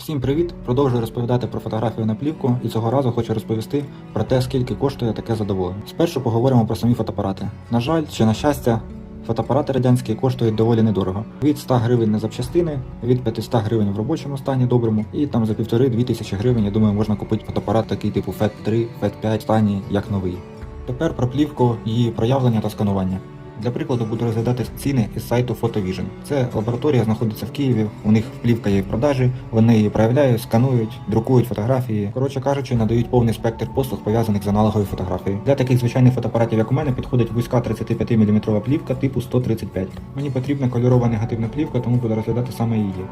Всім привіт! Продовжую розповідати про фотографію на плівку і цього разу хочу розповісти про те, скільки коштує таке задоволення. Спершу поговоримо про самі фотоапарати. На жаль, чи на щастя, фотоапарати радянські коштують доволі недорого. Від 100 гривень на запчастини, від 500 гривень в робочому стані доброму, і там за півтори-дві тисячі гривень, я думаю, можна купити фотоапарат такий типу FET 3, FET 5 стані, як новий. Тепер про плівку, її проявлення та сканування. Для прикладу буду розглядати ціни із сайту PhotoVision. Це лабораторія знаходиться в Києві. У них плівка є в продажі. Вони її проявляють, сканують, друкують фотографії. Коротше кажучи, надають повний спектр послуг пов'язаних з аналоговою фотографією. Для таких звичайних фотоапаратів, як у мене, підходить вузька 35 мм плівка типу 135. Мені потрібна кольорова негативна плівка, тому буду розглядати саме її.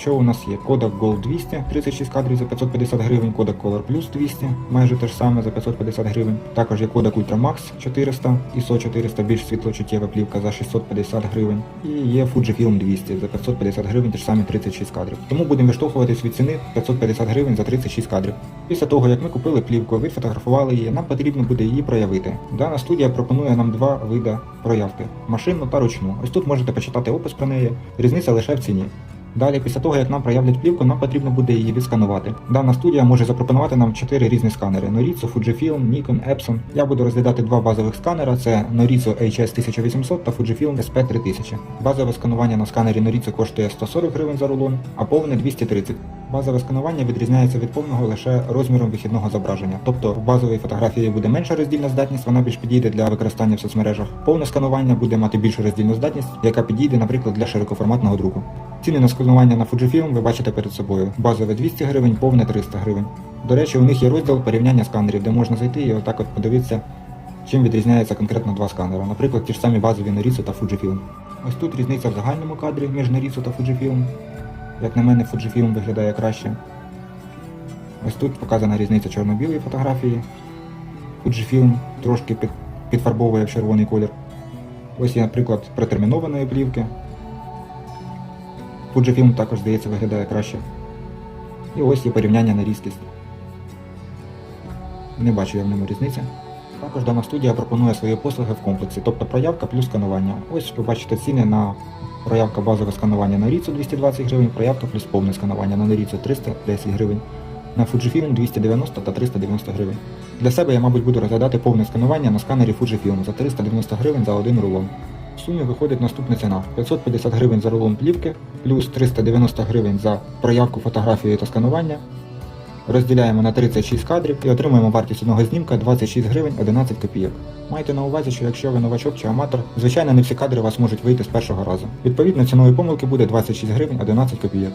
Що у нас є? Kodak Gold 200, 36 кадрів за 550 гривень, Kodak Color Plus 200, майже те ж саме за 550 гривень. Також є Kodak Ultra Max 400, ISO 400, більш світлочуттєва плівка за 650 гривень. І є Fujifilm 200 за 550 гривень, ті ж самі 36 кадрів. Тому будемо виштовхуватись від ціни 550 гривень за 36 кадрів. Після того, як ми купили плівку, відфотографували її, нам потрібно буде її проявити. Дана студія пропонує нам два види проявки: машинну та ручну. Ось тут можете почитати опис про неї. Різниця лише в ціні. Далі, після того, як нам проявлять плівку, нам потрібно буде її відсканувати. Дана студія може запропонувати нам 4 різні сканери: Norizo, Fujifilm, Nikon, Epson. Я буду розглядати два базових сканера: це Norizo HS1800 та Fujifilm SP3000. Базове сканування на сканері Noritsu коштує 140 гривень за рулон, а повне 230. Базове сканування відрізняється від повного лише розміром вихідного зображення. Тобто в базовій фотографії буде менша роздільна здатність, вона більш підійде для використання в соцмережах. Повне сканування буде мати більшу роздільну здатність, яка підійде, наприклад, для широкоформатного друку. Ціни на сканування на Fujifilm ви бачите перед собою. Базове 200 гривень, повне 300 гривень. До речі, у них є розділ порівняння сканерів, де можна зайти і отак от подивитися, чим відрізняється конкретно два сканери. Наприклад, ті ж самі базові Noritsu та Fujifilm. Ось тут різниця в загальному кадрі між Noritsu та Fujifilm. Як на мене, Fujifilm виглядає краще. Ось тут показана різниця чорно-білої фотографії. Fujifilm трошки під, підфарбовує в червоний колір. Ось є, наприклад, протермінованої плівки. Fujifilm також, здається, виглядає краще. І ось є порівняння на різкість. Не бачу я в ньому різниці. Також дана студія пропонує свої послуги в комплексі, тобто проявка плюс сканування. Ось ви бачите ціни на проявка базове сканування на Ріцу 220 гривень, проявка плюс повне сканування на Ріцу 310 гривень, на Fujifilm 290 та 390 гривень. Для себе я, мабуть, буду розглядати повне сканування на сканері Fujifilm за 390 гривень за один рулон. В сумі виходить наступна ціна: 550 гривень за рулон плівки, плюс 390 гривень за проявку фотографії та сканування. Розділяємо на 36 кадрів і отримуємо вартість одного знімка 26 гривень 11 копійок. Майте на увазі, що якщо ви новачок чи аматор, звичайно не всі кадри вас можуть вийти з першого разу. Відповідно, ціною помилки буде 26 гривень 11 копійок.